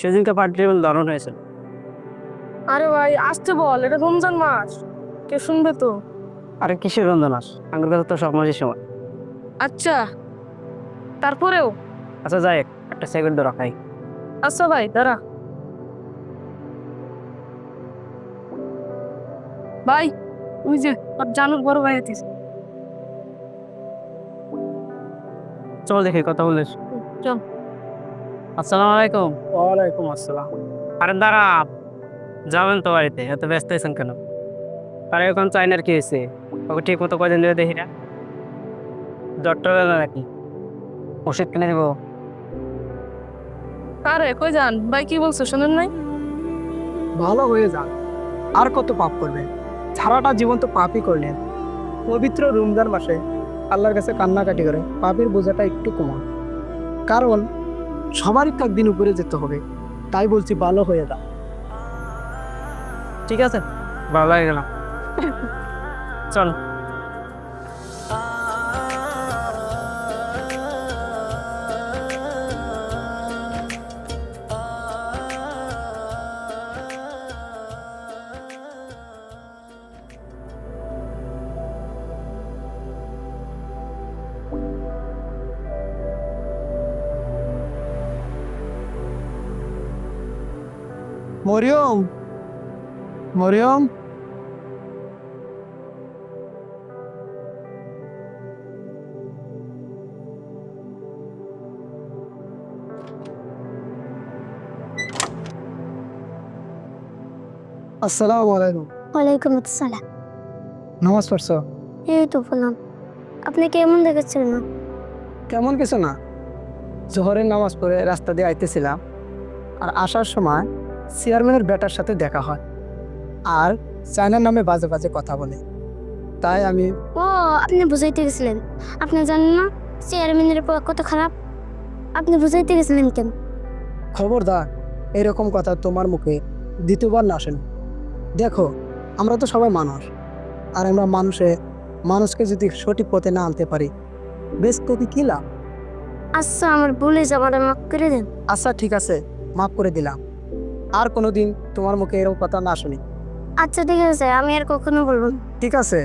সেদিনকে party table দারুণ হয়েছে। আরে ভাই আসতে বল এটা রমজান মাস। কে শুনবে তো? আরে কিসের রন্ধনাস আমার কাছে তো সব মাঝে সময়। আচ্ছা তারপরেও? আচ্ছা যাই একটা সেকেন্ড রাখাই আচ্ছা ভাই দাঁড়া। ভাই ওই যে ওর জানুর বড় ভাই আছিস। চল দেখি কথা বলিস। চল। আসসালামু আলাইকুম। ওয়ালাইকুম আসসালাম। আরে দাঁড়া যাবেন তো বাড়িতে এত ব্যস্ত হয়েছেন কেন? আরে এখন চাইনার কি হয়েছে? ওকে ঠিক মতো কদিন ধরে দেখি না? ডক্টর নাকি? ওষুধ কিনে দেবো আরে কই যান? ভাই কি বলছো? শোনেন নাই? ভালো হয়ে যান। আর কত পাপ করবেন? সারাটা জীবন তো পাপই করলেন। পবিত্র রমজান মাসে আল্লাহর কাছে কান্নাকাটি করে পাপের বোঝাটা একটু কমান। কারণ সবারই তো একদিন উপরে যেতে হবে। তাই বলছি ভালো হয়ে দাও ঠিক আছে? ভালো হয়ে গেলাম। চল। মরিয়ম মরিয়ম আসসালামু আলাইকুম ওয়ালাইকুম আসসালাম। নামাজ পড়ছো এই তো বললাম আপনি কেমন দেখেছেন না কেমন কিছু না। জোহরের নামাজ পড়ে রাস্তা দিয়ে আইতেছিলাম আর আসার সময় চেয়ারম্যানের বেটার সাথে দেখা হয়। আর চায়নার নামে বাজে বাজে কথা বলে। তাই আমি ও আপনি বুঝাইতে গেছিলেন। আপনি জানেন না চেয়ারম্যানের কত খারাপ? আপনি বুঝাইতে গেছিলেন কেন? খবরদার এরকম কথা তোমার মুখে দ্বিতীয়বার না আসেন। দেখো আমরা তো সবাই মানুষ। আর আমরা মানুষে মানুষকে যদি সঠিক পথে না আনতে পারি বেশ কবি কি লাভ? আচ্ছা আমার ভুলে যাবার মাফ করে দেন। আচ্ছা ঠিক আছে মাফ করে দিলাম। আর কোনোদিন তোমার মুখে এরকম কথা না শুনি। আচ্ছা ঠিক আছে আমি আর কখনো বলব না। ঠিক আছে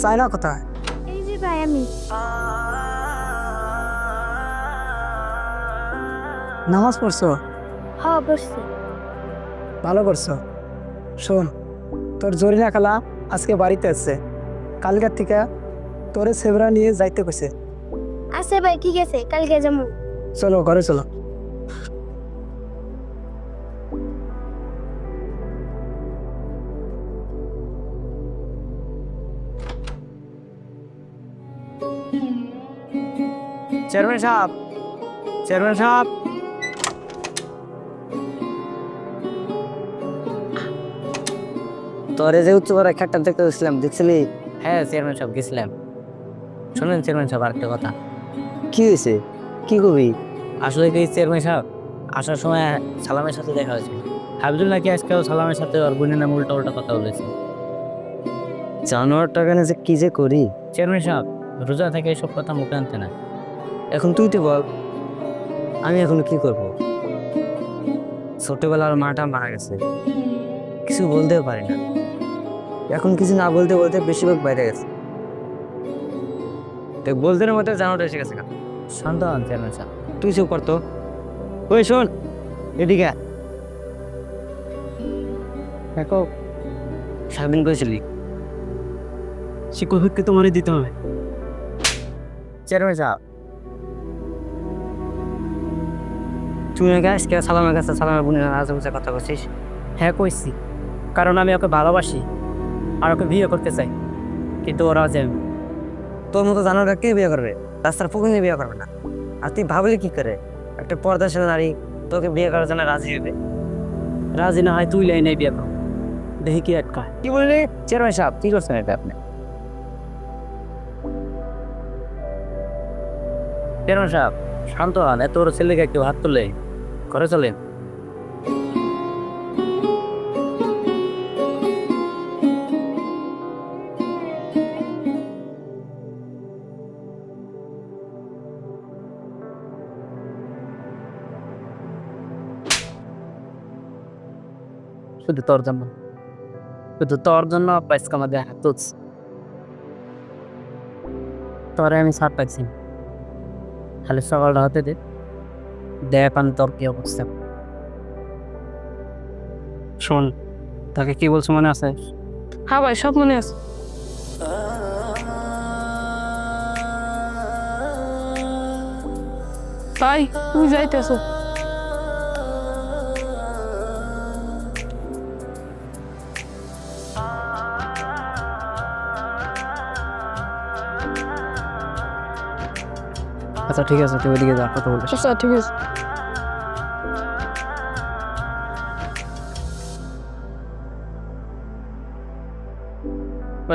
চায়না কোথায়? এই যে ভাই আমি। নামাজ পড়ছো? হ বসছি ভালো করছ। শোন তোর জরিনা খালা আজকে বাড়িতে আসছে কালকের থেকে তোরে সেবরা নিয়ে যাইতে কইছে। আচ্ছা ভাই ঠিক আছে কালকে যাব। চলো ঘরে চলো। চেয়ারম্যান সাহেব চেয়ারম্যান সাহেব। তোরে যে উচ্চ বড় একটা দেখতে গেছিলাম দেখছিলি? হ্যাঁ চেয়ারম্যান সাহেব গেছিলাম। শোনেন চেয়ারম্যান সাহেব আরেকটা কথা। কি হয়েছে? কি কবি? আসলে কি চেয়ারম্যান সাহেব আসার সময় সালামের সাথে দেখা হয়েছে। হাবিদুল নাকি আজকেও সালামের সাথে ওর বোনের নামে উল্টা উল্টা কথা বলেছে? জানোয়ার টাকা যে কি যে করি? চেয়ারম্যান সাহেব রোজা থেকে এসব কথা মুখে আনতে না। এখন তুই তো বল আমি এখন কি করব? ছোটবেলার মাটা মারা গেছে কিছু বলতেও পারি না। এখন কিছু না বলতে বলতে বেশিরভাগ বাইরে গেছে। তো বলতে মধ্যে জানাটা এসে গেছে শান্ত চেয়ারম্যান তুই চুপ করতো ওই শোন এদিকে। দেখো সারাদিন করেছিলি সে শিক্ষককে তোমারই দিতে হবে। চেয়ারম্যান সাহেব তুই আজকে সালামের কাছে সালামের বোনের আজে কথা বলছিস? হ্যাঁ কইছি। কারণ আমি ওকে ভালোবাসি আর ওকে বিয়ে করতে চাই। কিন্তু ওরা যে তোর মতো জানোয়ারটা কে বিয়ে করবে? রাস্তার পুকুর বিয়ে করবে না। আর তুই ভাবলি কি করে? একটা পর্দাশীল নারী তোকে বিয়ে করার জন্য রাজি হবে? রাজি না হয় তুই লাইনে বিয়ে করো। দেখি কি আটকায়। কি বললি? চেয়ারম্যান সাহেব কি করছেন এটা আপনি? চেয়ারম্যান সাহেব শান্ত হন এত বড় ছেলেকে একটু হাত তুলে ঘরে চলেন শুধু তোর জন্য। শুধু তোর জন্য আব্বাইস কামা দেখা তুচ তোরে আমি ছাড় পাইছি। খালি সকালটা হতে দে। দেখ আমি কি অবস্থা। শোন তাকে কি বলছো মনে আছে? হ্যাঁ ভাই সব মনে আছে। ভাই তুমি যাইতেছো। আচ্ছা ঠিক আছে তুই ওইদিকে যা কথা বলিস। আচ্ছা ঠিক আছে।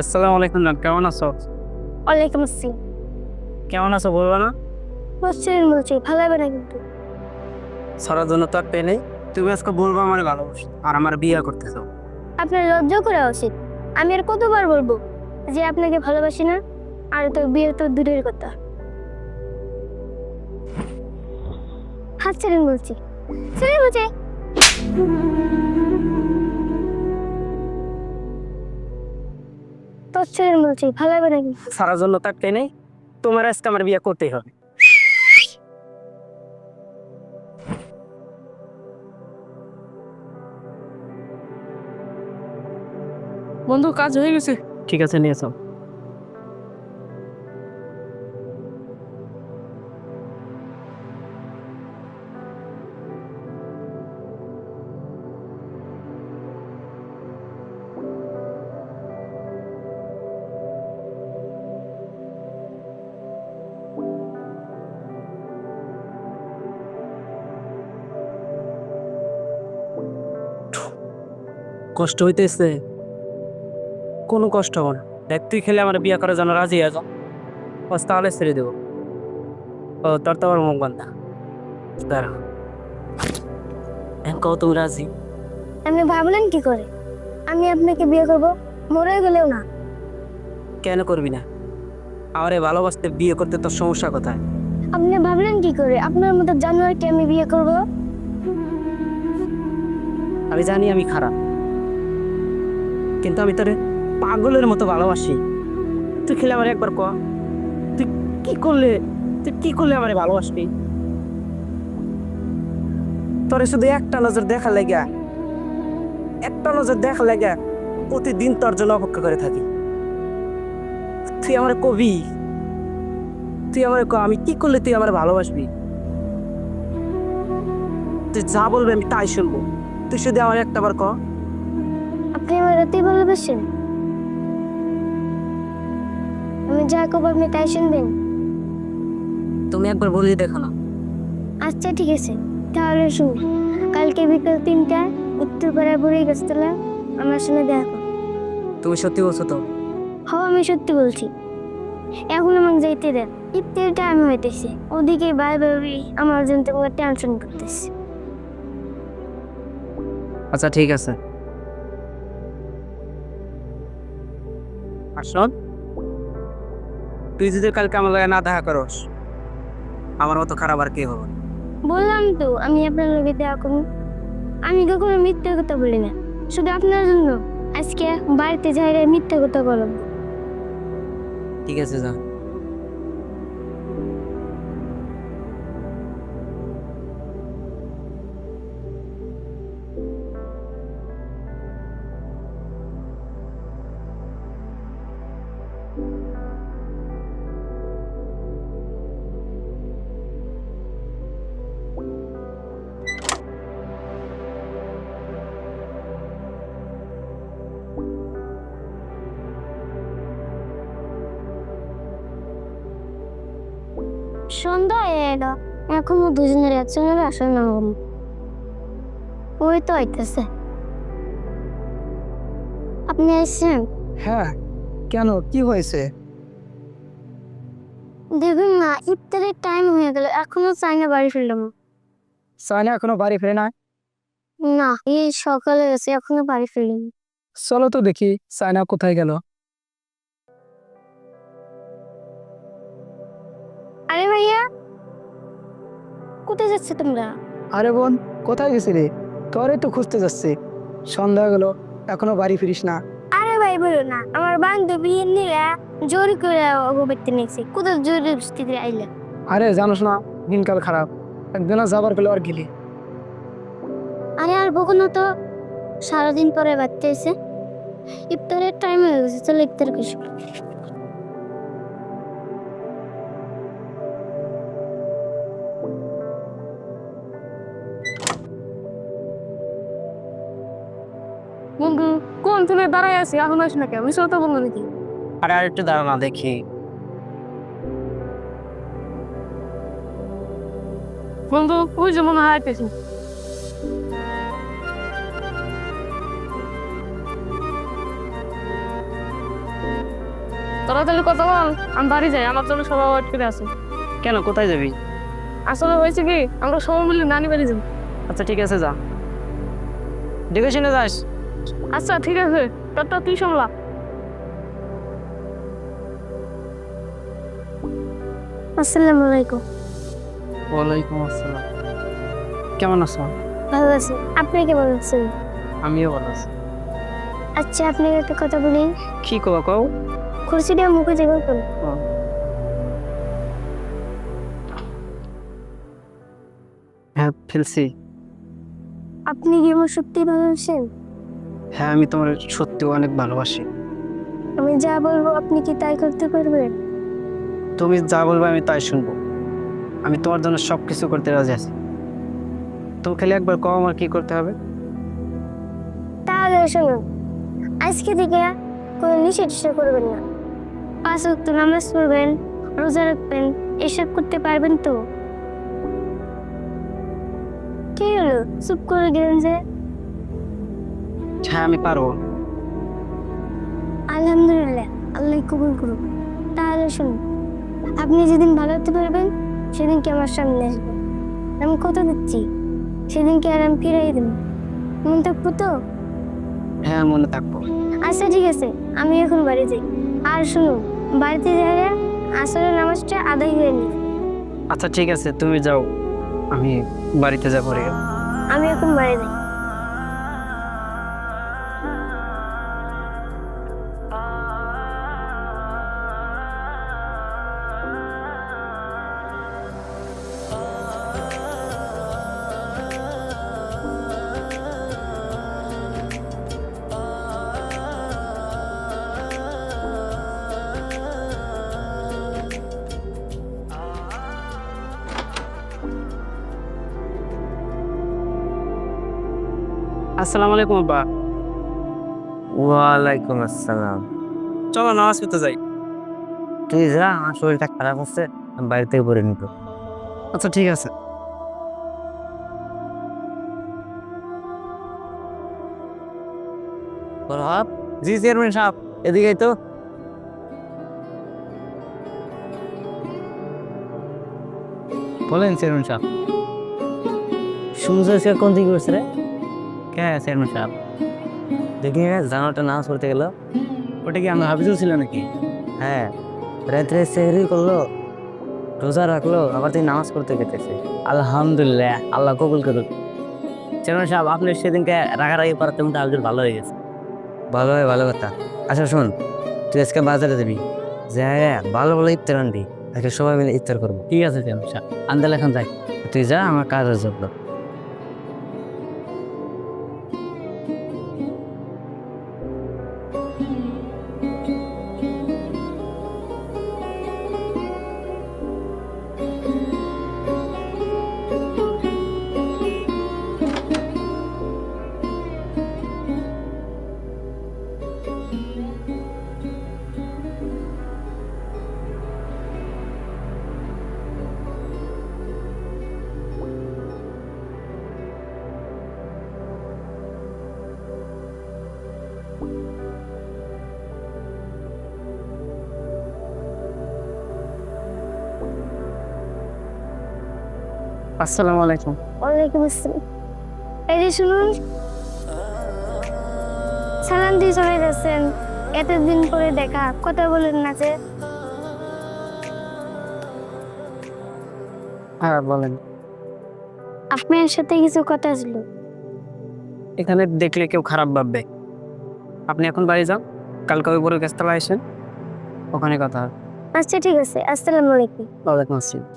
আসসালামু আলাইকুম জান কেমন আছো? ওয়ালাইকুম আসসালাম। কেমন আছো বলবা না? বলছেন বলছি ভালো হবে না কিন্তু। সারার জন্য তো একটা নেই। তুমি আজকে বলব আমার ভালোবাসি আর আমার বিয়ে করতে চাও আপনার লজ্জা করা উচিত। আমি আর কতবার বলব যে আপনাকে ভালোবাসি না আর তো বিয়ে তো দূরের কথা। হাত ছেড়েন বলছি। ছেড়ে বলছে। তোর ছেড়েন বলছি ভালো হবে নাকি? সারার জন্য তো একটা নেই তোমার আজকে আমার বিয়ে করতেই হবে। বন্ধু কাজ হয়ে গেছে। ঠিক আছে নিয়েছো কষ্ট হইতেছে। কোনো কষ্ট হবে না। দেখ তুই খেলে আমার বিয়ে করার জন্য রাজি আছো বাস তাহলে ছেড়ে দেবো। ও তোর তো আমার মুখ বান্ধা। দাঁড়া। এখন তুমি রাজি? আপনি ভাবলেন কি করে? আমি আপনাকে বিয়ে করব মরে গেলেও না। কেন করবি না? আমারে ভালোবাসতে বিয়ে করতে তোর সমস্যা কোথায়? আপনি ভাবলেন কি করে? আপনার মতো জানোয়ারকে আমি বিয়ে করব? আমি জানি আমি খারাপ। কিন্তু আমি তোরে পাগলের মতো ভালোবাসি। তুই খেলে আমার একবার ক। তুই কি করলে, তুই কি করলে আমার ভালোবাসবি? তোরে শুধু একটা নজর দেখা লাগা একটা নজর দেখা লাগা প্রতিদিন তোর জন্য অপেক্ষা করে থাকি। তুই আমার কবি। তুই আমার ক, আমি কি করলে তুই আমার ভালোবাসবি? তুই যা বলবি আমি তাই শুনব। তুই শুধু আমার একটা বার ক। আমার ভালোবাসেন? আমি যা করব আপনি তাই শুনবেন। তুমি একবার বলে দেখো না। আচ্ছা ঠিক আছে। তাহলে শুনুন কালকে বিকেল তিনটায় উত্তরপাড়া বুড়ি গাছতলা আমার সঙ্গে দেখা করুন। তুমি সত্যি বলছো তো? হ আমি সত্যি বলছি। এখন আমাকে যাইতে দেন। ইফতার টাইম হইতেছে। ওদিকে বাই বাবি আমার জন্য তোমাকে টেনশন করতেছে। আচ্ছা ঠিক আছে। আর শোন তুই যদি কালকে আমার লাগে না দেখা করস আমার মতো খারাপ আর কে হবে বললাম তো আমি আপনার লগে দেখা করুন আমি কখনো মিথ্যে কথা বলি না। শুধু আপনার জন্য। আজকে বাড়িতে যাই মিথ্যে কথা বলব। ঠিক আছে যা। দুজনের একসঙ্গে আসার না হল ওই তো আইতেছে আপনি আসছেন হ্যাঁ কেন? কি হয়েছে? দেখুন না ইফতারের টাইম হয়ে গেল এখনও চাইনা বাড়ি ফিরলাম। সাইনা এখনও বাড়ি ফিরে না না এই সকালে গেছে এখনও বাড়ি ফিরলাম। চলো তো দেখি সাইনা কোথায় গেল? আরে ভাইয়া কোথায় যাচ্ছে তোমরা? আরে বোন কোথায় গেছিলি? তোরে তো খুঁজতে যাচ্ছি। সন্ধ্যা গেল এখনও বাড়ি ফিরিস না। আরে ভাই বলো না। আমার বান্ধবী নিরা জোর করে অগবেতে নিয়েছে কোথাও জোর স্থিতি আইলে? আরে জানোস না দিনকাল খারাপ। একদিন যাবার গেলে আর গেলি। আরে আর বকুনো তো সারাদিন পরে বাড়তে এসে। ইফতারের টাইম হয়ে গেছে চলো ইফতার কিছু তুমি দাঁড়ায় আছি এখন আসি না কেন? মিশাল তো বলল নাকি? আরে আর একটু দাঁড়া না দেখি। বন্ধু ওই যে মনে হয় আইতেছি তাড়াতাড়ি কথা বল আমি বাড়ি যাই আমার জন্য সবাই ওয়েট করে আছে। কেন কোথায় যাবি? আসলে হয়েছে কি আমরা সবাই মিলে নানি বাড়ি যাব। আচ্ছা ঠিক আছে যা। দেখে শুনে যাস। আচ্ছা ঠিক আছে। তোরটা তুই সামলা। আসসালামু আলাইকুম। ওয়ালাইকুম আসসালাম। কেমন আছো? ভালো আছি। আপনি কেমন আছেন? আমিও ভালো আছি। আচ্ছা আপনাকে একটা কথা বলি। কি কো কও? খুরশিটা মুখে হ্যাঁ ফেলছি। আপনি কি আমার সত্যি ভালোবাসেন? হ্যাঁ আমি তোমার সত্যি অনেক ভালোবাসি। আমি যা বলব আপনি কি তাই করতে পারবেন? তুমি যা বলবে আমি তাই শুনব। আমি তোমার জন্য সব কিছু করতে রাজি আছি। তুমি খালি একবার কও আমার কি করতে হবে। তাহলে শুনুন আজকে থেকে কোনো নিষেধ করবেন না। পাঁচ ওয়াক্ত নামাজ পড়বেন রোজা রাখবেন এসব করতে পারবেন তো? কি হলো? চুপ করে গেলেন যে? হ্যাঁ আমি পারব আলহামদুলিল্লাহ আল্লাহ কবুল করুক। তাহলে শুনুন আপনি যেদিন ভালো হতে পারবেন সেদিনকে আমার সামনে আসবেন আমি কত দিচ্ছি সেদিনকে আর আমি ফিরাই দেবো। মন থাকব তো? হ্যাঁ মনে থাকব। আচ্ছা ঠিক আছে আমি এখন বাড়ি যাই। আর শুনুন বাড়িতে যাইলে আসলে নামাজটা আদায় হয়ে নি আচ্ছা ঠিক আছে তুমি যাও। আমি বাড়িতে যাব আমি এখন বাড়ি যাই। আসসালামু আলাইকুম আব্বা। ওয়ালাইকুম আসসালাম। চলো নামাজ পড়তে যাই। তুই যা আমার শরীরটা খারাপ হচ্ছে আমি বাড়ি থেকে পড়ে নিত আচ্ছা ঠিক আছে। প্রভাব? জি চেয়ারম্যান সাহেব। এদিকে তো। বলেন চেয়ারম্যান সাহেব। শুনছো সে কোন দিকে করছে রে? কে চেয়ারম্যান সাহেব? দেখি জানাটা নামাজ পড়তে গেল। ওটা কি আমরা হাফিজুল ছিল নাকি? হ্যাঁ রাত্রে সেহরি করল রোজা রাখল আবার তুই নামাজ পড়তে গেতেছে আলহামদুলিল্লাহ আল্লাহ কবুল করুক। চেয়ারম্যান সাহেব আপনি সেদিনকে রাগারাগি পারাতে মতো আজকে ভালো হয়ে গেছে। ভালো হয় ভালো কথা। আচ্ছা শোন তুই আজকে বাজারে যাবি। যে ভালো ভালো ইফতার আনবি। আজকে সবাই মিলে ইফতার করব। ঠিক আছে চেয়ারম্যান সাহেব। আন্দাল এখন যাই। তুই যা আমার কাজ আছে আসসালামু আলাইকুম। ওয়ালাইকুম আসসালাম। এই যে শুনুন সালাম দিয়ে চলে এতদিন পরে দেখা কথা বলেন না যে। হ্যাঁ বলেন। আপনার সাথে কিছু কথা ছিল। এখানে দেখলে কেউ খারাপ ভাববে। আপনি এখন বাড়ি যান কালকে ওই বড় গাছতলা আসেন। ওখানে কথা আচ্ছা ঠিক আছে। আসসালামু আলাইকুম। ওয়ালাইকুম আসসালাম।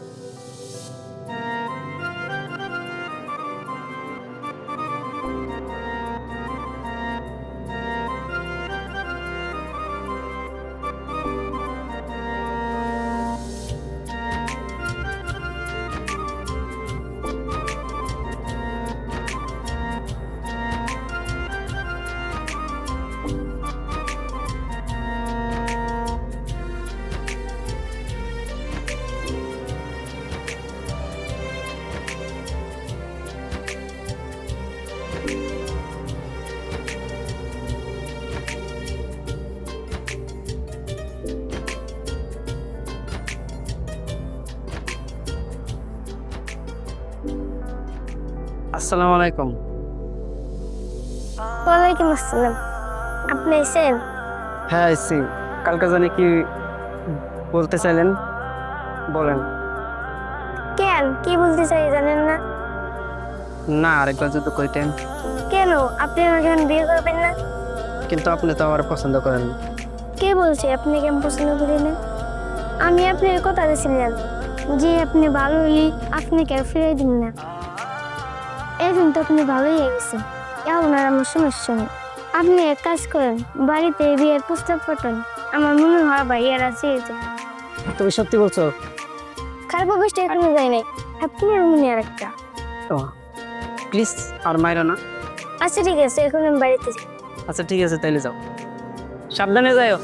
আসসালামু আলাইকুম। ওয়ালাইকুম আসসালাম। আপনি এসেছেন হ্যাঁ এসছি কালকে জানি কি বলতে চাইলেন? বলেন। কেন? কি বলতে চাই জানেন না? না আরেকবার যদি কইতেন কেন? আপনি আমাকে বিয়ে করবেন না? কিন্তু আপনি তো আমার পছন্দ করেন। কে বলছে আপনি কেমন পছন্দ করি না? আমি আপনার কথা দিয়েছিলাম যে আপনি ভালো হলে আপনাকে ফিরে দিন না। এখন তো আপনি ভালোই গেছেন এমন আর আমার সমস্যা নেই। আপনি এক কাজ করেন বাড়িতে বিয়ের প্রস্তাব পাঠান। আমার মনে হয় ভাইয়ারা চেয়ে যায়। তুমি সত্যি বলছো? খারাপ অবস্থা এখনও যায় নাই। আপনার মনে আর একটা প্লিজ আর মাইরো না। আচ্ছা ঠিক আছে এখন আমি বাড়িতে যাই। আচ্ছা ঠিক আছে তাইলে যাও। সাবধানে যাও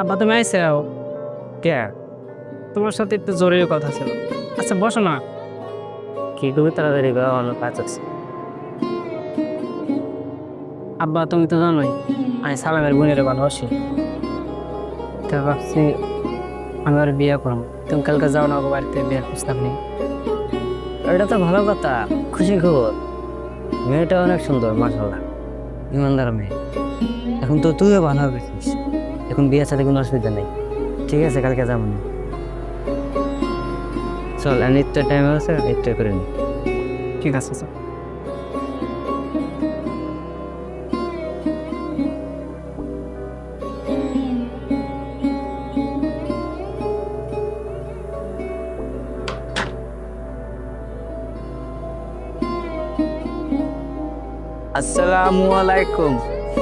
আব্বা তুমি আইসাও কে? তোমার সাথে একটু জরুরি কথা ছিল। আচ্ছা বসো না। কি তুমি তাড়াতাড়ি গো অন্য কাজ আছে। আব্বা তুমি তো জানোই আমি সালামের বোনের ভালোবাসি। তা ভাবছি আমি আর বিয়ে করব। তুমি কালকে যাও না বাড়িতে বিয়ে প্রস্তাব নেই এটা তো ভালো কথা খুশি খবর। মেয়েটা অনেক সুন্দর মাসাল্লাহ ইমানদার মেয়ে। এখন তো তুইও ভালো হয়েছিস। এখন বিয়ের সাথে কোনো অসুবিধা নেই। ঠিক আছে কালকে যাব না। চল আর নিত্য টাইম আছে নিত্য করে নি। ঠিক আছে স্যার আসসালামু আলাইকুম।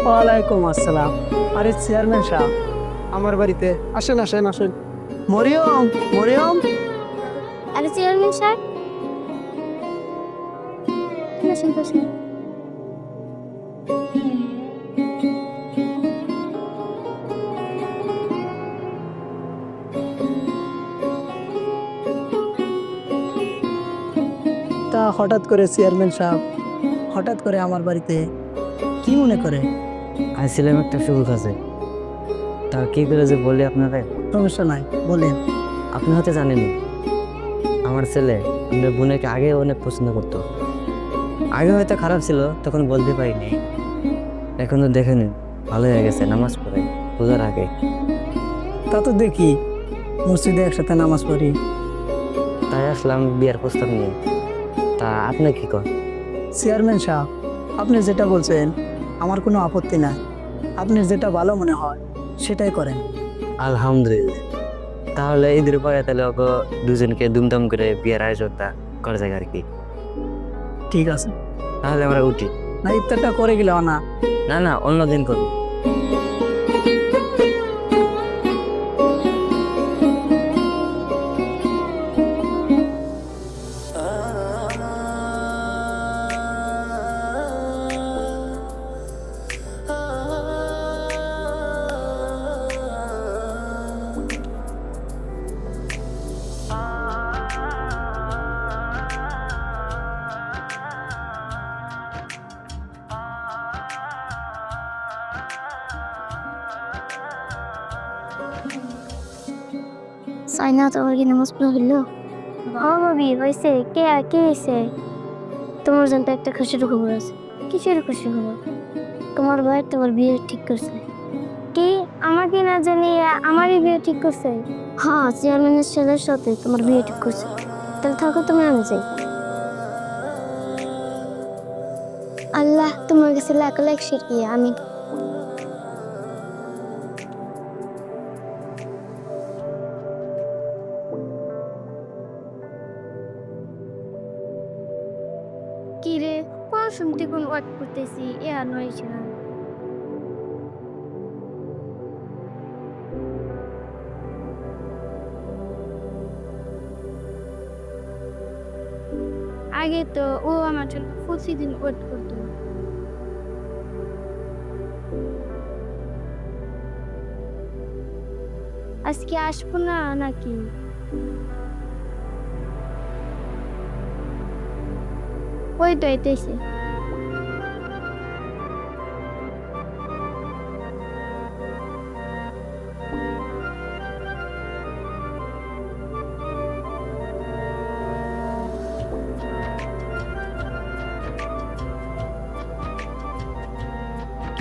ওয়ালাইকুম আসসালাম। আরে চেয়ারম্যান সাহেব আমার বাড়িতে আসেন আসেন আসেন। মরিয়ম মরিয়ম। আরে চেয়ারম্যান বসুন তা হঠাৎ করে চেয়ারম্যান সাহেব হঠাৎ করে আমার বাড়িতে কি মনে করে? আসছিলাম একটা সুযোগ আছে তা কি করে যে বলি আপনাকে সমস্যা নাই বলেন। আপনি হয়তো জানেনই আমার ছেলে আমাদের বোনকে আগে অনেক পছন্দ করতো। আগে হয়তো খারাপ ছিল তখন বলতে পারিনি। এখন তো দেখে নিন ভালো হয়ে গেছে নামাজ পড়ে পূজার আগে। তা তো দেখি মসজিদে একসাথে নামাজ পড়ি। তাই আসলাম বিয়ার প্রস্তাব নিয়ে। তা আপনি কি কর চেয়ারম্যান সাহেব আপনি যেটা বলছেন আমার কোনো আপত্তি নাই। আপনি যেটা ভালো মনে হয় সেটাই করেন। আলহামদুলিল্লাহ। তাহলে ঈদের পরে তাহলে ওকে দুজনকে দুমদম করে বিয়ের আয়োজনটা করা যায় আর কি ঠিক আছে। তাহলে আমরা উঠি। না ইফতারটা করে গেলে না। না না অন্য দিন করব। সাইনা তোমার কি নামাজ পড়া হইল ও ভাবি হয়েছে কে কে হয়েছে তোমার জানতে একটা খুশির খবর আছে। কিসের খুশি খবর? তোমার ভাই তোমার বিয়ে ঠিক করছে। কি? আমাকে না জানি আমারই বিয়ে ঠিক করছে? হ্যাঁ চেয়ারম্যানের ছেলের সাথে তোমার বিয়ে ঠিক করছে। তাহলে থাকো তুমি আমি যাই। আল্লাহ তোমার কাছে লাখ লাখ শিখিয়ে আমি করতেছি, এ আর নয় ছিল আগে তো ও আমার জন্য প্রতিদিন ওয়েট করতো। আজকে আসব না নাকি? ওই তো এতেছে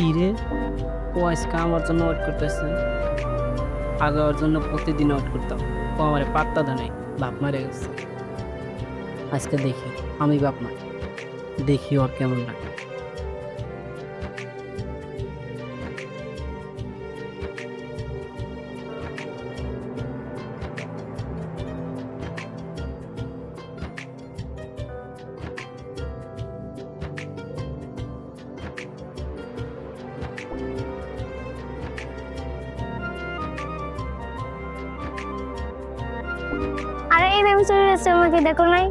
কি রে ও আজকে আমার জন্য ওয়েট করতেছে। আগে ওর জন্য প্রতিদিন ওয়েট করতাম। ও আমার পাত্তা দেয় বাপ মারে গেছে। আজকে দেখি, আমি বাপ মা। দেখি ওর কেমন লাগে। দেখো নাই?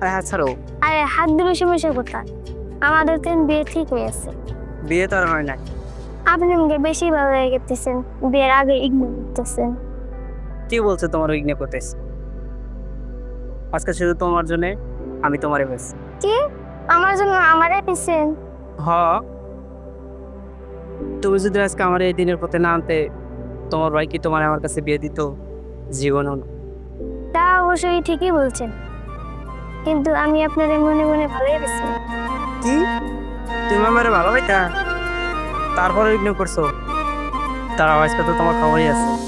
আরে হ্যাঁ ছাড়ো। আরে হাত দিয়ে বসে বসে কোথায় আমাদের তো বিয়ে ঠিক হয়ে আছে বিয়ে তো আর হয় নাই। আপনি আমাকে বেশি ভালো হয়ে গেতেছেন বিয়ের আগে ইগনোর করতেছেন। কি বলছে তোমার ইগনে করতেছে? আজকে শুধু তোমার জন্য আমি তোমারে বেশ কি? আমার জন্য আমারে দিছেন হ। তুমি যদি আজকে আমার এই দিনের পথে না আনতে তোমার ভাই কি তোমার আমার কাছে বিয়ে দিত? জীবন না। তা অবশ্যই ঠিকই বলছেন। কিন্তু আমি আপনাদের মনে মনে ভালোই বেশি। কি? তুমি আমার ভালো ভাইটা তারপরে ইগনোর করছ? তার আওয়াজটা তো তোমার খবরই আছে।